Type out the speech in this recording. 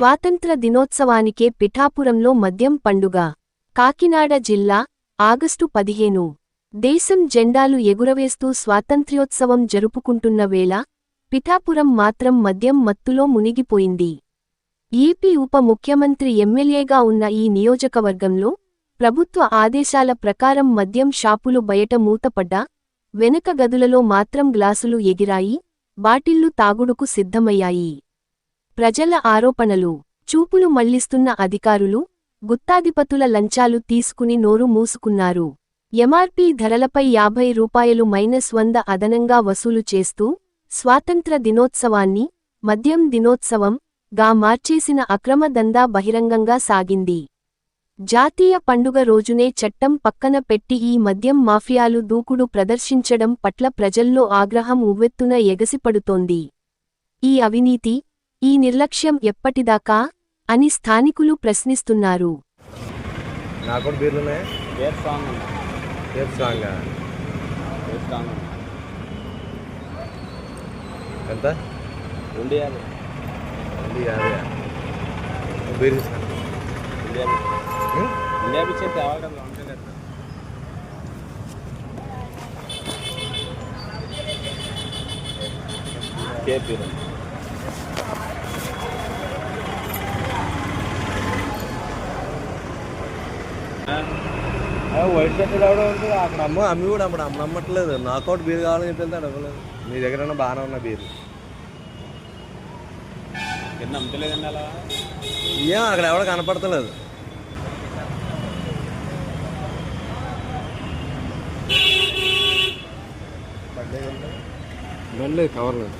స్వాతంత్ర దినోత్సవానికే పిఠాపురంలో మద్యం పండుగ. కాకినాడ జిల్లా ఆగస్టు పదిహేను. దేశం జెండాలు ఎగురవేస్తూ స్వాతంత్ర్యోత్సవం జరుపుకుంటున్న వేళ పిఠాపురం మాత్రం మద్యం మత్తులో మునిగిపోయింది. ఏపీ ఉప ముఖ్యమంత్రి ఎమ్మెల్యేగా ఉన్న ఈ నియోజకవర్గంలో ప్రభుత్వ ఆదేశాల ప్రకారం మద్యం షాపులు బయట మూతపడ్డా వెనక గదులలో మాత్రం గ్లాసులు ఎగిరాయి బాటిళ్ళు తాగుడుకు సిద్ధమయ్యాయి. ప్రజల ఆరోపణలు చూపులు మళ్ళిస్తున్న అధికారులు గుత్తాధిపతుల లంచాలు తీసుకుని నోరు మూసుకున్నారు. ఎంఆర్పీ ధరలపై యాభై రూపాయలు మైనస్ వంద అదనంగా వసూలు చేస్తూ స్వాతంత్ర దినోత్సవాన్ని మద్యం దినోత్సవం గా మార్చేసిన అక్రమ దందా బహిరంగంగా సాగింది. జాతీయ పండుగ రోజునే చట్టం పక్కన పెట్టి ఈ మద్యం మాఫియాలు దూకుడు ప్రదర్శించడం పట్ల ప్రజల్లో ఆగ్రహం ఉవ్వెత్తున ఎగసిపడుతోంది. ఈ అవినీతి ఈ నిర్లక్ష్యం ఎప్పటిదాకా? అని స్థానికులు ప్రశ్నిస్తున్నారు. నాకు వైట్ షర్ట్ అక్కడ అమ్మ అమ్మి. కూడా అప్పుడు అమ్మ నమ్మట్లేదు. నాకౌట్ బీర్ కావాలని చెప్పి వెళ్తాడు ఇవ్వలేదు మీ దగ్గర బాగానే ఉన్న బీర్. ఎన్ని అమ్మతలేదండి అలా? ఏం అక్కడ ఎవడ కనపడతలేదు. బండి కవర్లేదు